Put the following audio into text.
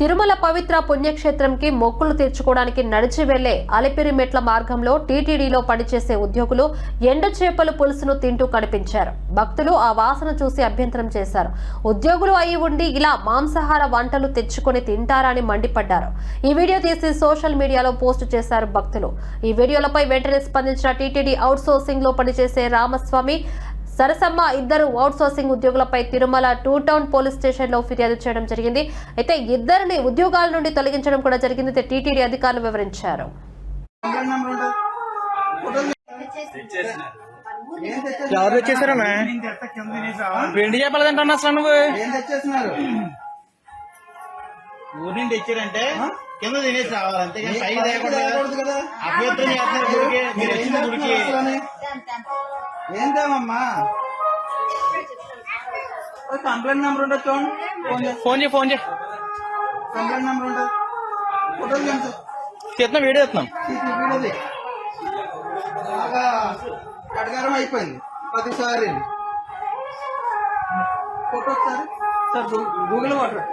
తిరుమల పవిత్ర పుణ్యక్షేత్రంకి మొక్కులు తీర్చుకోవడానికి నడిచి వెళ్ళే అలిపిరి మెట్ల మార్గంలో టీటీడీలో పనిచేసే ఉద్యోగులు ఎండు చేపల పులుసును తింటూ కనిపించారు. భక్తులు ఆ వాసన చూసి అభ్యంతరం చేశారు. ఉద్యోగులు అయి ఉండి ఇలా మాంసాహార వంటలు తెచ్చుకొని తింటారని మండిపడ్డారు. ఈ వీడియో తీసి సోషల్ మీడియాలో పోస్ట్ చేశారు భక్తులు. ఈ వీడియోలపై వెంటనే స్పందించిన టీటీడీ అవుట్ సోర్సింగ్లో పనిచేసే రామస్వామి సరసమ్మ ఇద్దరు అవుట్సోర్సింగ్ ఉద్యోగులపై తిరుమల టూ టౌన్ పోలీస్ స్టేషన్లో ఫిర్యాదు చేయడం జరిగింది. అయితే ఇద్దరిని ఉద్యోగాల నుండి తొలగించడం కూడా జరిగింది అయితే టీటీడీ అధికారులు వివరించారు. ఎవరు తెచ్చేసారన్నా వెండి అసలు నువ్వు? ఊరి నుండి తెచ్చారంటే కింద తినేసి రావాలి అంతేగాని పైకి తేయకూడదు గుడికి మీరు వచ్చిన గుడికి ఓ కంప్లైంట్ నెంబర్ ఉంటుంది చూడండి. ఫోన్ చేయి. ఫోన్ చేయి కంప్లైంట్ నెంబర్ ఫోటోలు కనిపి చేస్తున్నా వీడియో వీడియోది. బాగా కడగారం అయిపోయింది. ప్రతిసారి. ఫోటో ఒకసారి. Sir Google water